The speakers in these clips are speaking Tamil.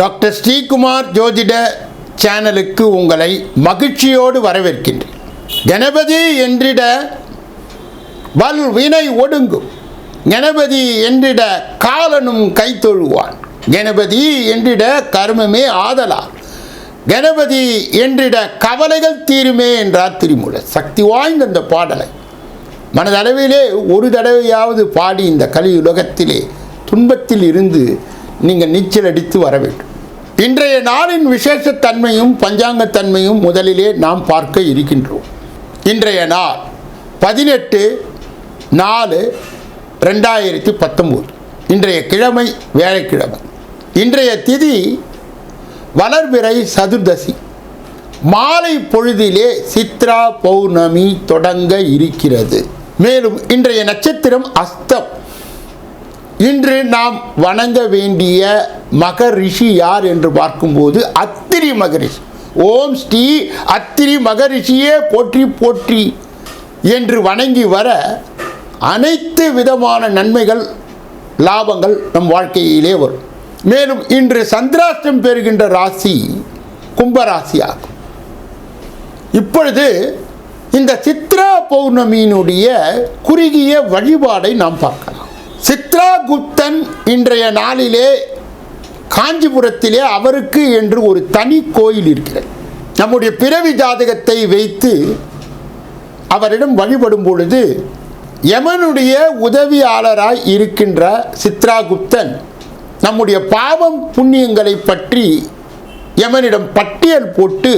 டாக்டர் ஸ்ரீகுமார் ஜோதிட சேனலுக்கு உங்களை மகிழ்ச்சியோடு வரவேற்கின்றேன். கணபதி என்றிட வல் வினை ஒடுங்கும். கணபதி என்றிட காலனும் கைத்தொழுவான் கணபதி என்றிட கர்மமே ஆதலால். கணபதி என்றிட கவலைகள் தீருமே என்றார் திருமூலர் சக்தி வாய்ந்த இந்த பாடலை. மனதளவிலே ஒரு தடவையாவது பாடி இந்த கலியுலகத்திலே துன்பத்தில் இருந்து நீங்கள் நீச்சல் அடித்து வர வேண்டும். இன்றைய நாளின் விசேஷத்தன்மையும் பஞ்சாங்கத்தன்மையும் முதலிலே நாம் பார்க்க இருக்கின்றோம். இன்றைய நாள் பதினெட்டு நாலு ரெண்டாயிரத்தி பத்தொம்போது. இன்றைய கிழமை வேலைக்கிழமை. இன்றைய திதி வளர்பிறை சதுர்தசி. மாலை பொழுதிலே சித்ரா பௌர்ணமி தொடங்க இருக்கிறது. மேலும் இன்றைய நட்சத்திரம் அஸ்தம். இன்று நாம் வணங்க வேண்டிய மகரிஷி யார் என்று பார்க்கும்போது அத்திரி மகரிஷி ஓம் ஸ்ரீ அத்திரி மகரிஷியே போற்றி போற்றி என்று வணங்கி வர அனைத்து விதமான நன்மைகள் லாபங்கள் நம் வாழ்க்கையிலே வரும். மேலும் இன்று சந்திராஷ்டம் பெறுகின்ற ராசி கும்பராசியாகும். இப்பொழுது இந்த சித்ரா பௌர்ணமியினுடைய குறுகிய வழிபாடை நாம் பார்க்கலாம். சித்ரா குப்தன் இன்றைய நாளிலே காஞ்சிபுரத்திலே அவருக்கு என்று ஒரு தனி கோயில் இருக்கிறது. நம்முடைய பிறவி ஜாதகத்தை வைத்து அவரிடம் வழிபடும் பொழுது யமனுடைய உதவியாளராய் இருக்கின்ற சித்ராகுப்தன் நம்முடைய பாவம் புண்ணியங்களை பற்றி யமனிடம் பட்டியல் போட்டு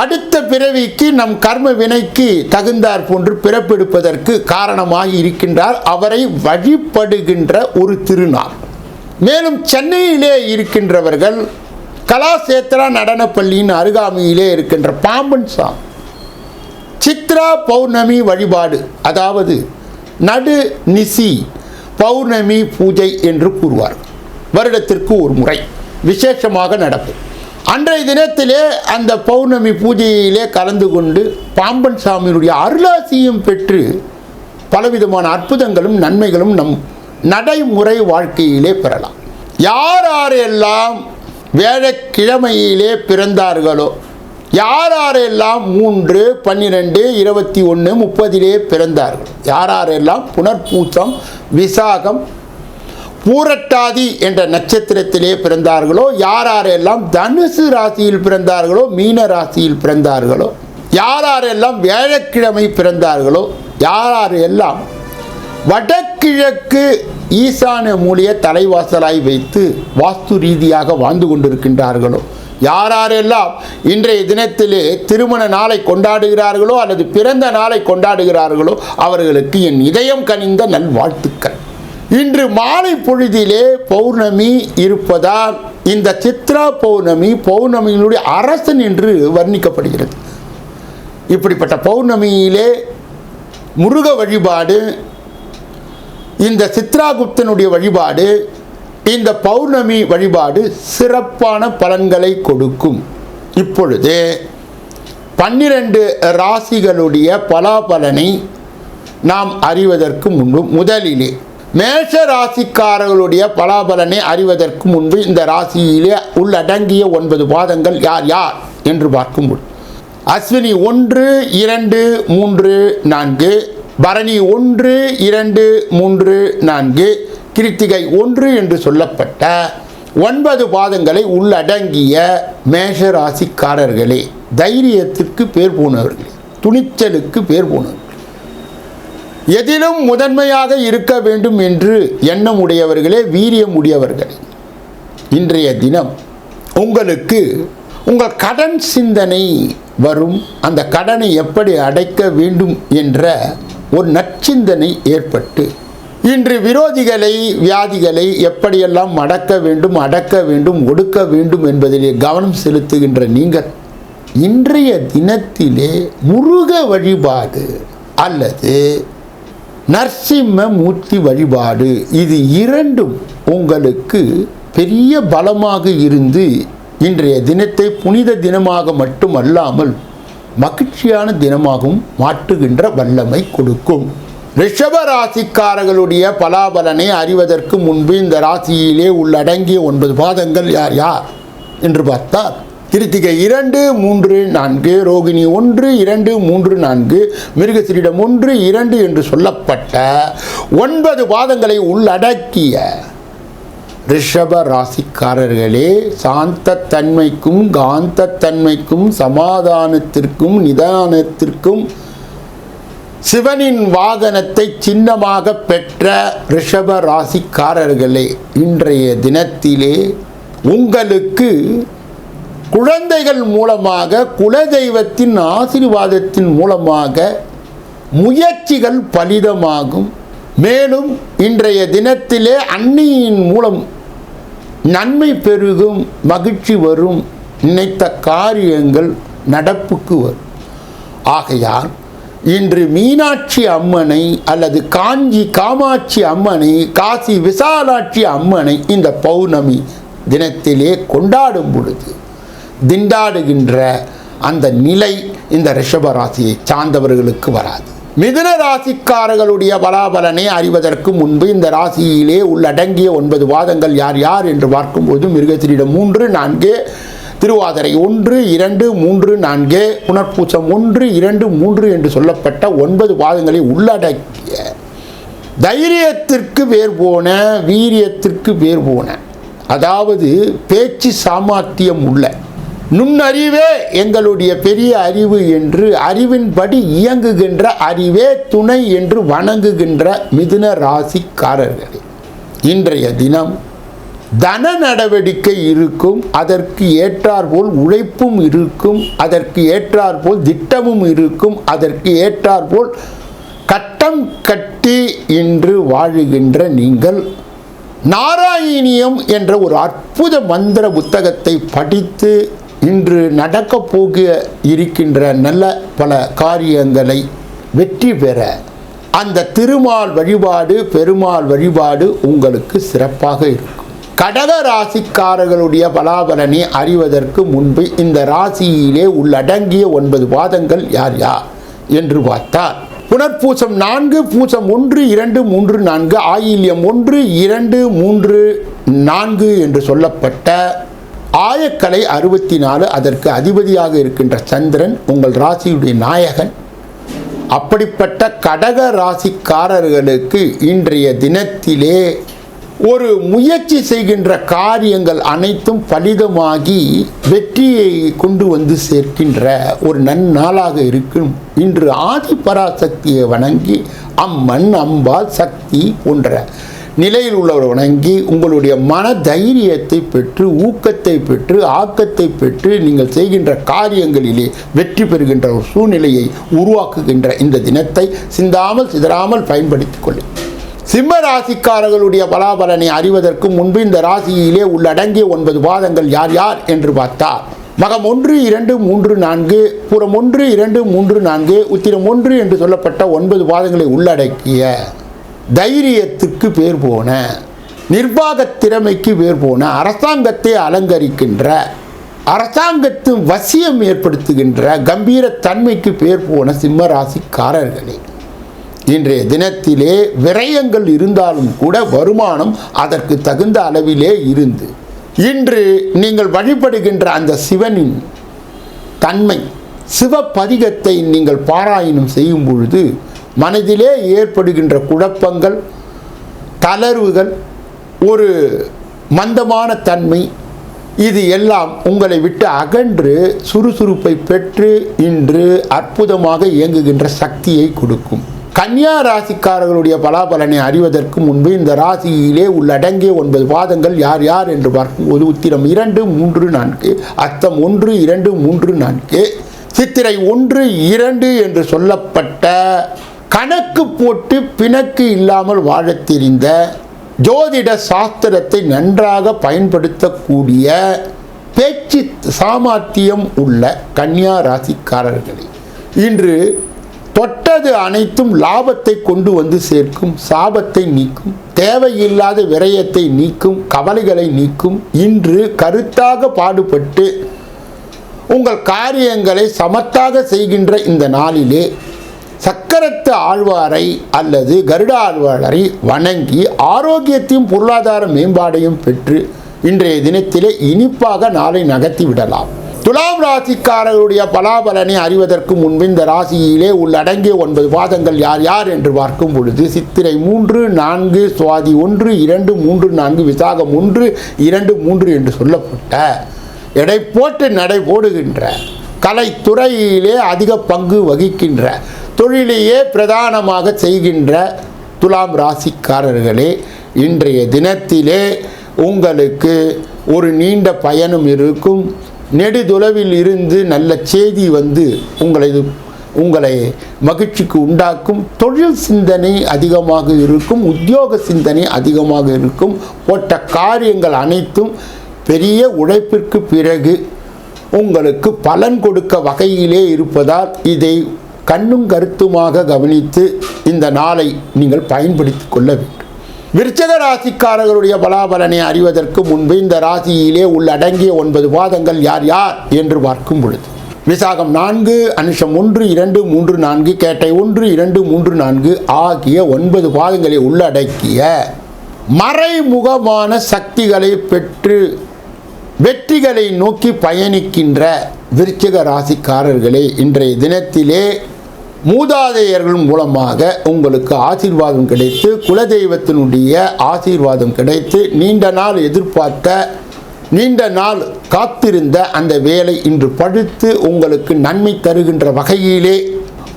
அடுத்த பிறவிக்கு நம் கர்ம வினைக்கு தகுந்தார் போன்று பிறப்பெடுப்பதற்கு காரணமாகி இருக்கின்றார். அவரை வழிபடுகின்ற ஒரு திருநாள். மேலும் சென்னையிலே இருக்கின்றவர்கள் கலாசேத்ரா நடனப்பள்ளியின் அருகாமையிலே இருக்கின்ற பாம்பன் சாமி சித்ரா பௌர்ணமி வழிபாடு அதாவது நடு நிசி பௌர்ணமி பூஜை என்று கூறுவார் வருடத்திற்கு ஒரு முறை. விசேஷமாக நடக்கும். அன்றைய தினத்திலே அந்த பௌர்ணமி பூஜையிலே கலந்து கொண்டு பாம்பன் சாமியினுடைய அருளாசியும் பெற்று பலவிதமான அற்புதங்களும் நன்மைகளும் நம் நடைமுறை வாழ்க்கையிலே பெறலாம். யார் யாரெல்லாம் வேழக்கிழமையிலே பிறந்தார்களோ யார் யாரெல்லாம் மூன்று பன்னிரெண்டு இருபத்தி ஒன்று முப்பதிலே பிறந்தார்கள் யார் யாரெல்லாம் புனர்பூசம் விசாகம் பூரட்டாதி என்ற நட்சத்திரத்திலே பிறந்தார்களோ யார் யாரெல்லாம் தனுசு ராசியில் பிறந்தார்களோ மீன ராசியில் பிறந்தார்களோ யார் யாரெல்லாம் வேழக்கிழமை பிறந்தார்களோ யார் யாரெல்லாம் வடகிழக்கு ஈசான மூலிய தலைவாசலாய் வைத்து வாஸ்து ரீதியாக வாழ்ந்து கொண்டிருக்கின்றார்களோ யார் யாரெல்லாம் இன்றைய தினத்திலே திருமண நாளை கொண்டாடுகிறார்களோ அல்லது பிறந்த நாளை கொண்டாடுகிறார்களோ அவர்களுக்கு என் இதயம் கனிந்த நல்வாழ்த்துக்கள். இன்று மாலை பொழுதிலே பௌர்ணமி இருப்பதால் இந்த சித்ரா பௌர்ணமி பௌர்ணமியினுடைய அரசன் என்று வர்ணிக்கப்படுகிறது. இப்படிப்பட்ட பௌர்ணமியிலே முருக வழிபாடு இந்த சித்ராகுப்தனுடைய வழிபாடு இந்த பௌர்ணமி வழிபாடு சிறப்பான பலன்களை கொடுக்கும். இப்பொழுது பன்னிரண்டு ராசிகளுடைய பலாபலனை நாம் அறிவதற்கு முன்பு முதலிலே மேஷ ராசிக்காரர்களுடைய பலாபலனை அறிவதற்கு முன்பு இந்த ராசியிலே உள்ளடங்கிய ஒன்பது பாதங்கள் யார் யார் என்று பார்க்கும்போது அஸ்வினி ஒன்று இரண்டு மூன்று நான்கு. பரணி ஒன்று இரண்டு மூன்று நான்கு. கிருத்திகை ஒன்று என்று சொல்லப்பட்ட ஒன்பது பாதங்களை உள்ளடங்கிய மேஷ ராசிக்காரர்களே தைரியத்திற்கு பேர் போனவர்களே துணிச்சலுக்கு பேர் போனவர்கள். எதிலும் முதன்மையாக இருக்க வேண்டும் என்று எண்ணம் உடையவர்களே வீரியம் உடையவர்கள். இன்றைய தினம் உங்களுக்கு உங்கள் கடன் சிந்தனை வரும். அந்த கடனை எப்படி அடைக்க வேண்டும் என்ற ஒரு நற்சிந்தனை ஏற்பட்டு இன்று விரோதிகளை வியாதிகளை எப்படியெல்லாம் அடக்க வேண்டும் அடக்க வேண்டும் ஒடுக்க வேண்டும் என்பதிலே கவனம் செலுத்துகின்ற நீங்கள் இன்றைய தினத்திலே முருக வழிபாடு அல்லது நரசிம்ம மூர்த்தி வழிபாடு. இது இரண்டும் உங்களுக்கு பெரிய பலமாக இருந்து இன்றைய தினத்தை புனித தினமாக மட்டுமல்லாமல் மகிழ்ச்சியான தினமாகவும் மாற்றுகின்ற வல்லமை கொடுக்கும். ரிஷப ராசிக்காரர்களுடைய பலாபலனை அறிவதற்கு முன்பு இந்த ராசியிலே உள்ளடங்கிய ஒன்பது பாதங்கள் யார்? யார்? என்று பார்த்தால் கிருத்திகை இரண்டு மூன்று நான்கு ரோகிணி ஒன்று இரண்டு மூன்று நான்கு மிருகசிரிடம் ஒன்று இரண்டு என்று சொல்லப்பட்ட ஒன்பது பாதங்களை உள்ளடக்கிய ரிஷப ராசிக்காரர்களே சாந்த தன்மைக்கும் காந்த தன்மைக்கும் சமாதானத்திற்கும் நிதானத்திற்கும் சிவனின் வாகனத்தை சின்னமாக பெற்ற ரிஷப ராசிக்காரர்களே இன்றைய தினத்திலே உங்களுக்கு குழந்தைகள் மூலமாக குலதெய்வத்தின் ஆசீர்வாதத்தின் மூலமாக முயற்சிகள் பலிதமாகும். மேலும் இன்றைய தினத்திலே அன்னியின் மூலம் நன்மை பெருகும் மகிழ்ச்சி வரும் நினைத்த காரியங்கள் நடப்புக்கு வரும். ஆகையால் இன்று மீனாட்சி அம்மனை அல்லது காஞ்சி காமாட்சி அம்மனை காசி விசாலாட்சி அம்மனை இந்த பௌர்ணமி தினத்திலே கொண்டாடும் பொழுது திண்டாடுகின்ற அந்த நிலை இந்த ரிஷப ராசியை சார்ந்தவர்களுக்கு வராது. மிதுன ராசிக்காரர்களுடைய பலாபலனை அறிவதற்கு முன்பு இந்த ராசியிலே உள்ளடங்கிய ஒன்பது வாதங்கள் யார் யார் என்று பார்க்கும்போது மிருகத்திரிடம் மூன்று நான்கு திருவாதிரை ஒன்று இரண்டு மூன்று நான்கு புனர்பூசம் ஒன்று இரண்டு மூன்று என்று சொல்லப்பட்ட ஒன்பது வாதங்களை உள்ளடக்கிய தைரியத்திற்கு வேர் போன வீரியத்திற்கு வேர் போன. அதாவது பேச்சு சாமர்த்தியம் உள்ள. நுண்ணறிவே எங்களுடைய பெரிய அறிவு என்று அறிவின்படி இயங்குகின்ற அறிவே துணை என்று வணங்குகின்ற மிதுன ராசிக்காரர்களே. இன்றைய தினம் தன நடவடிக்கை இருக்கும் அதற்கு ஏற்றாற்போல் உழைப்பும் இருக்கும் அதற்கு ஏற்றாற்போல் திட்டமும் இருக்கும் அதற்கு ஏற்றாற்போல் கட்டம் கட்டி இன்று வாழுகின்ற நீங்கள் நாராயணியம் என்ற ஒரு அற்புத மந்திர புத்தகத்தை படித்து இன்று நடக்கப் போக இருக்கின்ற நல்ல பல காரியங்களை வெற்றி பெற அந்த திருமால் வழிபாடு பெருமாள் வழிபாடு உங்களுக்கு சிறப்பாக இருக்கும். கடக ராசிக்காரர்களுடைய பலாபலனை அறிவதற்கு முன்பு இந்த ராசியிலே உள்ளடங்கிய ஒன்பது பாதங்கள் யார் யார் என்று பார்த்தால் புனர்பூசம் நான்கு பூசம் ஒன்று இரண்டு மூன்று நான்கு ஆயில்யம் ஒன்று இரண்டு மூன்று நான்கு என்று சொல்லப்பட்ட ஆயக்கலை அறுபத்தி நாலு அதற்கு அதிபதியாக இருக்கின்ற சந்திரன் உங்கள் ராசியுடைய நாயகன். அப்படிப்பட்ட கடக ராசிக்காரர்களுக்கு இன்றைய தினத்திலே ஒரு முயற்சி செய்கின்ற காரியங்கள் அனைத்தும் பலிதமாகி வெற்றியை கொண்டு வந்து சேர்க்கின்ற ஒரு நன்னாளாக இருக்கும். இன்று ஆதி பராசக்தியை வணங்கி அம்மன் அம்பாள் சக்தி போன்ற நிலையில் உள்ளவர் வணங்கி உங்களுடைய மன தைரியத்தை பெற்று ஊக்கத்தை பெற்று ஆக்கத்தை பெற்று நீங்கள் செய்கின்ற காரியங்களிலே வெற்றி பெறுகின்ற ஒரு சூழ்நிலையை உருவாக்குகின்ற இந்த தினத்தை சிந்தாமல் சிதறாமல் பயன்படுத்திக் கொள்ளும் சிம்ம ராசிக்காரர்களுடைய பலாபலனை அறிவதற்கு முன்பு இந்த ராசியிலே உள்ளடங்கிய ஒன்பது பாதங்கள் யார் யார் என்று பார்த்தார். மகம் ஒன்று இரண்டு மூன்று நான்கு புறம் ஒன்று இரண்டு மூன்று நான்கு உத்திரம் ஒன்று என்று சொல்லப்பட்ட ஒன்பது பாதங்களை உள்ளடக்கிய தைரியத்துக்கு பேர் போன நிர்வாக திறமைக்கு பேர் போன அரசாங்கத்தை அலங்கரிக்கின்ற அரசாங்கத்தின் வசியம் ஏற்படுத்துகின்ற கம்பீர தன்மைக்கு பேர் போன சிம்மராசிக்காரர்களே இன்றைய தினத்திலே விரயங்கள் இருந்தாலும் கூட வருமானம் அதற்கு தகுந்த அளவிலே இருந்து இன்று நீங்கள் வழிபடுகின்ற அந்த சிவனின் தன்மை சிவ பதிகத்தை நீங்கள் பாராயணம் செய்யும் பொழுது மனதிலே ஏற்படுகின்ற குழப்பங்கள் தளர்வுகள் ஒரு மந்தமான தன்மை இது எல்லாம் உங்களை விட்டு அகன்று சுறுசுறுப்பை பெற்று இன்று அற்புதமாக இயங்குகின்ற சக்தியை கொடுக்கும். கன்னியா ராசிக்காரர்களுடைய பலாபலனை அறிவதற்கு முன்பு இந்த ராசியிலே உள்ளடங்கிய ஒன்பது பாதங்கள் யார் யார் என்று பார்க்கும்போது உத்திரம் இரண்டு மூன்று நான்கு அர்த்தம் ஒன்று இரண்டு மூன்று நான்கு சித்திரை ஒன்று இரண்டு என்று சொல்லப்பட்ட கணக்கு போட்டு பிணக்கு இல்லாமல் வாழத் தெரிந்த ஜோதிட சாஸ்திரத்தை நன்றாக பயன்படுத்தக்கூடிய பேச்சு சாமர்த்தியம் உள்ள கன்னியா ராசிக்காரர்களே இன்று தொட்டது அனைத்தும் லாபத்தை கொண்டு வந்து சேர்க்கும் சாபத்தை நீக்கும் தேவையில்லாத விரயத்தை நீக்கும் கவலைகளை நீக்கும் இன்று கருத்தாக பாடுபட்டு உங்கள் காரியங்களை சமத்தாக செய்கின்ற இந்த நாளிலே சக்கரத்து ஆழ்வாரை அல்லது கருட ஆழ்வாரை வணங்கி ஆரோக்கியத்தையும் பொருளாதார மேம்பாடையும் பெற்று இன்றைய தினத்திலே இனிப்பாக நாளை நகர்த்தி விடலாம். துலாம் ராசிக்காரர்களுடைய பலாபலனை அறிவதற்கு முன்பு இந்த ராசியிலே உள்ளடங்கிய ஒன்பது பாதங்கள் யார் யார் என்று பார்க்கும் பொழுது சித்திரை மூன்று நான்கு சுவாதி ஒன்று இரண்டு மூன்று நான்கு விசாகம் ஒன்று இரண்டு மூன்று என்று சொல்லப்பட்ட எடை போட்டு நடை போடுகின்ற கலைத்துறையிலே அதிக பங்கு வகிக்கின்ற தொழிலையே பிரதானமாக செய்கின்ற துலாம் ராசிக்காரர்களே இன்றைய தினத்திலே உங்களுக்கு ஒரு நீண்ட பயணம் இருக்கும். நெடுதுளவில் இருந்து நல்ல செய்தி வந்து உங்களை உங்களை மகிழ்ச்சிக்கு உண்டாக்கும். தொழில் சிந்தனை அதிகமாக இருக்கும் உத்தியோக சிந்தனை அதிகமாக இருக்கும். போட்ட காரியங்கள் அனைத்தும் பெரிய உழைப்பிற்கு பிறகு உங்களுக்கு பலன் கொடுக்க வகையிலே இருப்பதால் இதை கண்ணும் கருத்துமாக கவனித்து இந்த நாளை நீங்கள் பயன்படுத்தி கொள்ள வேண்டும். விருச்சக ராசிக்காரர்களுடைய பலாபலனை அறிவதற்கு முன்பு இந்த ராசியிலே உள்ளடங்கிய ஒன்பது பாதங்கள் யார் யார் என்று பார்க்கும் பொழுது. விசாகம் நான்கு அனுஷம் ஒன்று இரண்டு மூன்று நான்கு கேட்டை ஒன்று இரண்டு மூன்று நான்கு ஆகிய ஒன்பது பாதங்களை உள்ளடக்கிய மறைமுகமான சக்திகளை பெற்று வெற்றிகளை நோக்கி பயணிக்கின்ற விருச்சிக ராசிக்காரர்களே இன்றைய தினத்திலே மூதாதையர்கள் மூலமாக உங்களுக்கு ஆசீர்வாதம் கிடைத்து குலதெய்வத்தினுடைய ஆசீர்வாதம் கிடைத்து நீண்ட நாள் எதிர்பார்த்த நீண்ட நாள் காத்திருந்த அந்த வேலை இன்று படுத்து உங்களுக்கு நன்மை தருகின்ற வகையிலே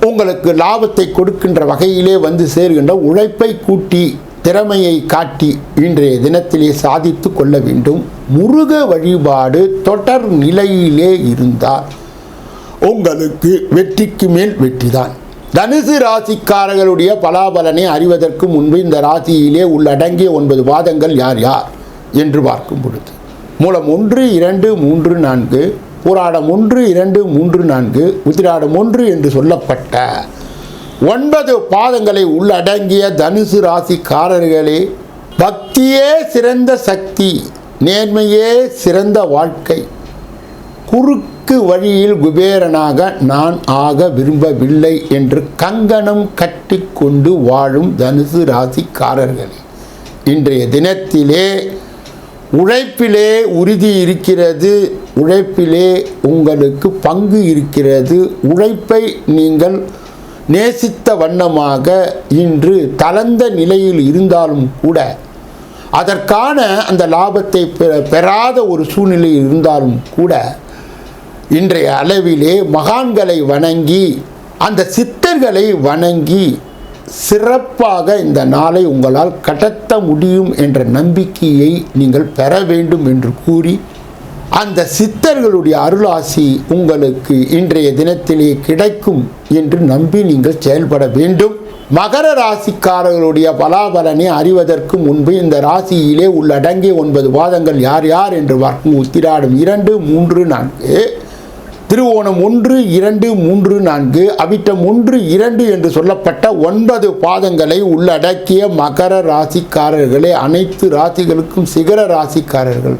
உங்களுக்கு லாபத்தை கொடுக்கின்ற வகையிலே வந்து சேர்கின்ற உழைப்பை கூட்டி திறமையை காட்டி இன்றைய தினத்திலே சாதித்து கொள்ள வேண்டும். முருக வழிபாடு தொடர் நிலையிலே இருந்தால் உங்களுக்கு வெற்றிக்கு மேல் வெற்றிதான். தனுசு ராசிக்காரர்களுடைய பலாபலனை அறிவதற்கு முன்பு இந்த ராசியிலே உள்ளடங்கிய ஒன்பது வாதங்கள் யார் யார் என்று பார்க்கும் பொழுது. மூலம் ஒன்று இரண்டு மூன்று நான்கு புராடம் ஒன்று இரண்டு மூன்று நான்கு உத்திராடம் ஒன்று என்று சொல்லப்பட்ட ஒன்பது பாதங்களை உள்ளடங்கிய தனுசு ராசிக்காரர்களே பக்தியே சிறந்த சக்தி நேர்மையே சிறந்த வாழ்க்கை குறுக்கு வழியில் குபேரனாக நான் ஆக விரும்பவில்லை என்று கங்கணம் கட்டிக்கொண்டு வாழும் தனுசு ராசிக்காரர்களே. இன்றைய தினத்திலே உழைப்பிலே உறுதி இருக்கிறது உழைப்பிலே உங்களுக்கு பங்கு இருக்கிறது. உழைப்பை நீங்கள் நேசித்த வண்ணமாக இன்று தளர்ந்த நிலையில் இருந்தாலும் கூட அதற்கான அந்த லாபத்தை பெ- பெறாத ஒரு சூழ்நிலை இருந்தாலும் கூட இன்றைய அளவிலே மகான்களை வணங்கி அந்த சித்தர்களை வணங்கி சிறப்பாக இந்த நாளை உங்களால் கடத்த முடியும் என்ற நம்பிக்கையை நீங்கள் பெற வேண்டும் என்று கூறி அந்த சித்தர்களுடைய அருளாசி உங்களுக்கு இன்றைய தினத்திலே கிடைக்கும் என்று நம்பி நீங்கள் செயல்பட வேண்டும். மகர ராசிக்காரர்களுடைய பலாபலனை அறிவதற்கு முன்பு இந்த ராசியிலே உள்ளடங்கிய ஒன்பது வாதங்கள் யார் யார் என்று பார்க்கும் உத்திராடும் இரண்டு மூன்று நான்கு. திருவோணம் ஒன்று இரண்டு மூன்று நான்கு அவிட்டம் ஒன்று இரண்டு என்று சொல்லப்பட்ட ஒன்பது பாதங்களை உள்ளடக்கிய மகர ராசிக்காரர்களே அனைத்து ராசிகளுக்கும் சிகர ராசிக்காரர்கள்.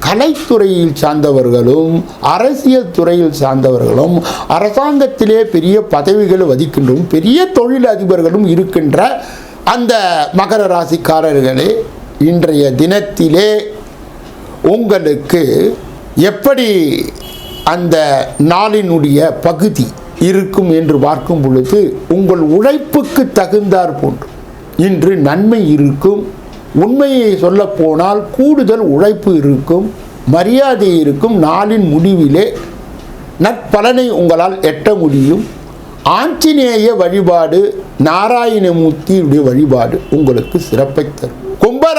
கலைத்துறையில் சார்ந்தவர்களும் அரசியல் துறையில் சார்ந்தவர்களும் அரசாங்கத்திலே பெரிய பதவிகள் வதிக்கின்றோம் பெரிய தொழில் அதிபர்களும் இருக்கின்ற அந்த மகர ராசிக்காரர்களே இன்றைய தினத்திலே உங்களுக்கு எப்படி அந்த நாளினுடைய பகுதி இருக்கும் என்று பார்க்கும் பொழுது உங்கள் உழைப்புக்கு தகுந்தாற் போன்று இன்று நன்மை இருக்கும். உண்மையை சொல்லப்போனால் கூடுதல் உழைப்பு இருக்கும் மரியாதை இருக்கும். நாளின் முடிவிலே நற்பலனை உங்களால் எட்ட முடியும். ஆஞ்சநேய வழிபாடு நாராயணமூர்த்தியுடைய வழிபாடு உங்களுக்கு சிறப்பை தரும்.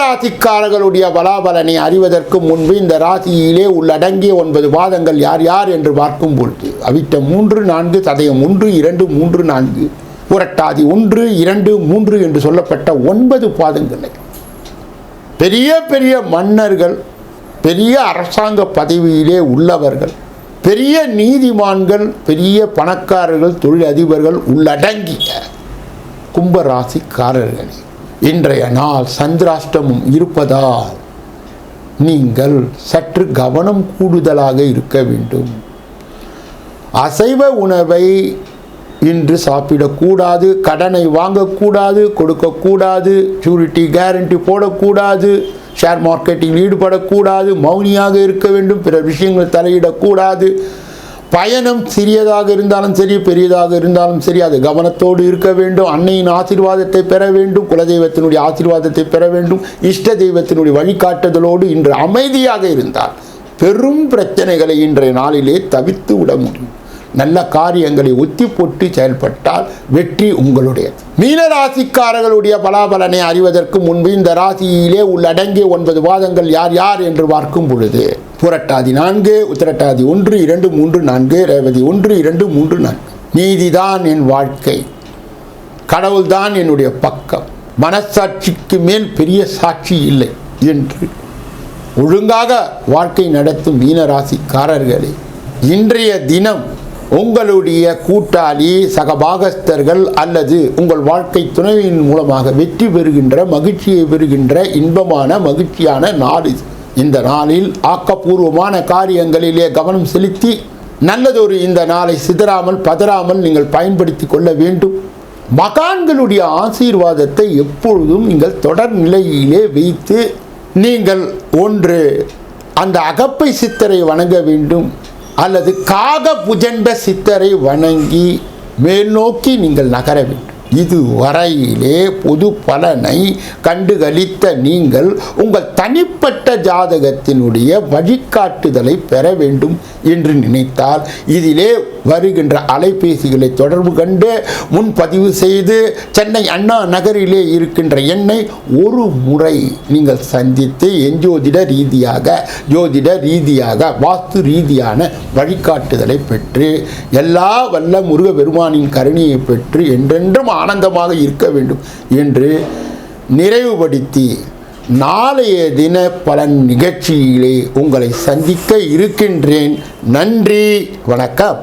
கும்பராசிக்காரர்களுடைய பலாபலனை அறிவதற்கு முன்பு இந்த ராசியிலே உள்ளடங்கிய ஒன்பது பாதங்கள் யார் யார் என்று பார்க்கும் பொழுது அவிட்ட மூன்று நான்கு சதயம் ஒன்று இரண்டு மூன்று நான்கு புரட்டாதி ஒன்று இரண்டு மூன்று என்று சொல்லப்பட்ட ஒன்பது பாதங்களை. பெரிய பெரிய மன்னர்கள் பெரிய அரசாங்க பதவியிலே உள்ளவர்கள் பெரிய நீதிமான்கள் பெரிய பணக்காரர்கள் தொழிலதிபர்கள் உள்ளடங்கிய கும்பராசிக்காரர்களே. இன்றைய நாள் சந்திராஷ்டமம் இருப்பதால் நீங்கள் சற்று கவனம் கூடுதலாக இருக்க வேண்டும். அசைவ உணவை இன்று சாப்பிடக்கூடாது கடனை வாங்கக்கூடாது கொடுக்கக்கூடாது ஷூரிட்டி கேரண்டி போடக்கூடாது ஷேர் மார்க்கெட்டில் ஈடுபடக்கூடாது மௌனியாக இருக்க வேண்டும் பிற விஷயங்கள் தலையிடக்கூடாது பயணம் சிறியதாக இருந்தாலும் சரி பெரியதாக இருந்தாலும் சரி அது கவனத்தோடு இருக்க வேண்டும். அன்னையின் ஆசீர்வாதத்தை பெற வேண்டும் குலதெய்வத்தினுடைய ஆசீர்வாதத்தை பெற வேண்டும் இஷ்ட தெய்வத்தினுடைய வழிகாட்டுதலோடு இன்று அமைதியாக இருந்தால் பெரும் பிரச்சனைகளை இன்றைய நாளிலே தவித்து விட முடியும். நல்ல காரியங்களை ஒத்தி போட்டு செயல்பட்டால் வெற்றி உங்களுடையது. மீன ராசிக்காரர்களுடைய பலாபலனை அறிவதற்கு முன்பு இந்த ராசியிலே உள்ளடங்கிய ஒன்பது வாதங்கள் யார் யார் என்று பார்க்கும் பொழுது புரட்டாதி நான்கு உத்திரட்டாதி ஒன்று இரண்டு மூன்று நான்கு ரேவதி ஒன்று இரண்டு மூன்று நான்கு. நீதிதான் என் வாழ்க்கை. கடவுள்தான் என்னுடைய பக்கம். மனசாட்சிக்கு மேல் பெரிய சாட்சி இல்லை என்று. ஒழுங்காக வாழ்க்கை நடத்தும் மீனராசிக்காரர்களே இன்றைய தினம் உங்களுடைய கூட்டாளி சகபாகஸ்தர்கள் அல்லது உங்கள் வாழ்க்கை துணைவியின் மூலமாக வெற்றி பெறுகின்ற மகிழ்ச்சியை பெறுகின்ற இன்பமான மகிழ்ச்சியான நாள் இது. இந்த நாளில் ஆக்கப்பூர்வமான காரியங்களிலே கவனம் செலுத்தி நல்லதொரு இந்த நாளை சிதறாமல் பதறாமல் நீங்கள் பயன்படுத்தி கொள்ள வேண்டும். மகான்களுடைய ஆசீர்வாதத்தை எப்பொழுதும் நீங்கள் தொடர் நிலையிலே வைத்து நீங்கள் ஒன்று அந்த அகப்பை சித்தரை வணங்க வேண்டும். அல்லது காக புஜண்ட சித்தரை வணங்கி மேல் நோக்கி நீங்கள் நகர வேண்டும். இதுவரையிலே பொது பலனை கண்டுகளித்த நீங்கள் உங்கள் தனிப்பட்ட ஜாதகத்தினுடைய வழிகாட்டுதலை பெற வேண்டும் என்று நினைத்தால் இதிலே வருகின்ற அலைபேசிகளை தொடர்பு கண்டு முன்பதிவு செய்து சென்னை அண்ணா நகரிலே இருக்கின்ற என்னை ஒரு முறை நீங்கள் சந்தித்து எஞ்சோதிட ரீதியாக ஜோதிட ரீதியாக வாஸ்து ரீதியான வழிகாட்டுதலை பெற்று எல்லா வல்ல முருக பெருமானின் கருணையை பெற்று என்றென்றும் ஆனந்தமாக இருக்க வேண்டும் என்று நிறைவுபடுத்தி நாளைய தின பலன் நிகழ்ச்சியிலே உங்களை சந்திக்க இருக்கின்றேன். நன்றி வணக்கம்.